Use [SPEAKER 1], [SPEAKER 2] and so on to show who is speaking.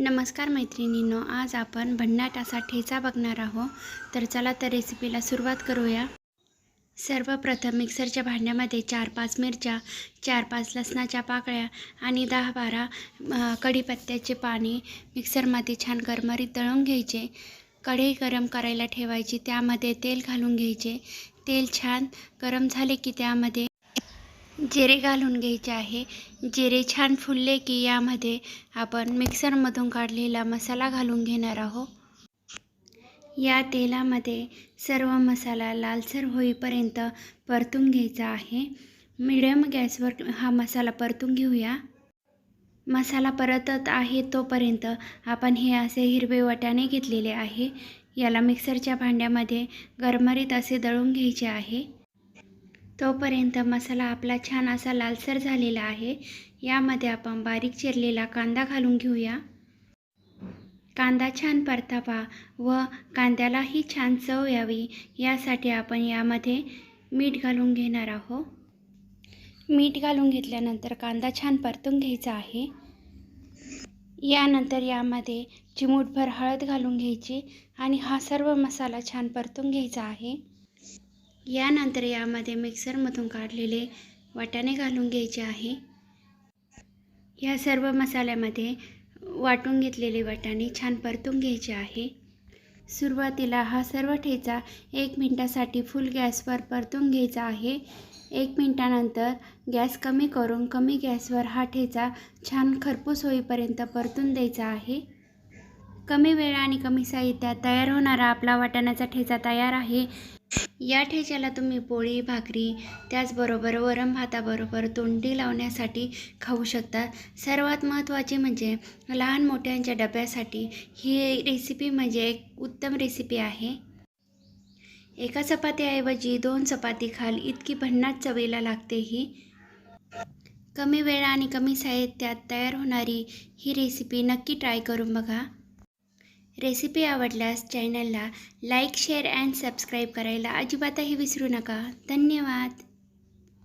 [SPEAKER 1] नमस्कार मैत्रिणींनो आज आपण भन्नाट असा ठेचा बघणार आहोत. तर चला तर रेसिपीला सुरुवात करूया. सर्वप्रथम मिक्सरच्या भांड्यामध्ये चार पाच मिरच्या चार पाच लसणाच्या पाकळ्या आणि दहा बारा कढीपत्त्याचे पाणी मिक्सरमध्ये छान गरमरीत दळून घ्यायचे. कढई गरम करायला ठेवायची त्यामध्ये तेल घालून घ्यायचे. तेल छान गरम झाले की त्यामध्ये जिरे घालून घ्यायचे आहे. जिरे छान फुलले की यामध्ये आपण मिक्सरमधून काढलेला मसाला घालून घेणार आहोत. या तेलामध्ये सर्व मसाला लालसर होईपर्यंत परतून घ्यायचा आहे. मिडियम गॅसवर हा मसाला परतून घेऊया. मसाला परतत आहे तोपर्यंत आपण हे असे हिरवे वट्याने घेतलेले आहे. याला मिक्सरच्या भांड्यामध्ये गरमरीत असे दळून घ्यायचे आहे. तोपर्यंत मसाला आपला छान असा लालसर झालेला आहे. यामध्ये आपण बारीक चिरलेला कांदा घालून घेऊया. कांदा छान परतावा व कांद्यालाही छान चव यावी यासाठी आपण यामध्ये मीठ घालून घेणार आहोत. मीठ घालून घेतल्यानंतर कांदा छान परतून घ्यायचा आहे. यानंतर यामध्ये चिमूटभर हळद घालून घ्यायची आणि हा सर्व मसाला छान परतून घ्यायचा आहे. यानंतर यामध्ये मिक्सरमधून काढलेले वाटाणे घालून घ्यायचे आहे. या सर्व मसाल्यामध्ये वाटून घेतलेले वाटाणे छान परतून घ्यायचे आहे. सुरुवातीला हा सर्व ठेचा एक मिनटासाठी फुल गॅसवर परतून घ्यायचा आहे. एक मिनटानंतर गॅस कमी करून कमी गॅसवर हा ठेचा छान खरपूस होईपर्यंत परतून द्यायचा आहे. कमी वेळ आणि कमी साहित्यात तयार होणारा आपला वाटाण्याचा ठेचा तयार आहे. या ठेच्याला तुम्ही पोळी भाकरी त्याचबरोबर वरण भाताबरोबर तोंडी लावण्यासाठी खाऊ शकता. सर्वात महत्त्वाचे म्हणजे लहान मोठ्यांच्या डब्यासाठी ही रेसिपी म्हणजे एक उत्तम रेसिपी आहे. एका चपातीऐवजी दोन चपाती खाल इतकी भन्नाट चवीला लागते ही. कमी वेळ आणि कमी साहित्यात तयार होणारी ही रेसिपी नक्की ट्राय करून बघा. रेसिपी आवडल्यास चॅनलला लाईक शेअर अँड सबस्क्राईब करायला अजिबातही विसरू नका. धन्यवाद.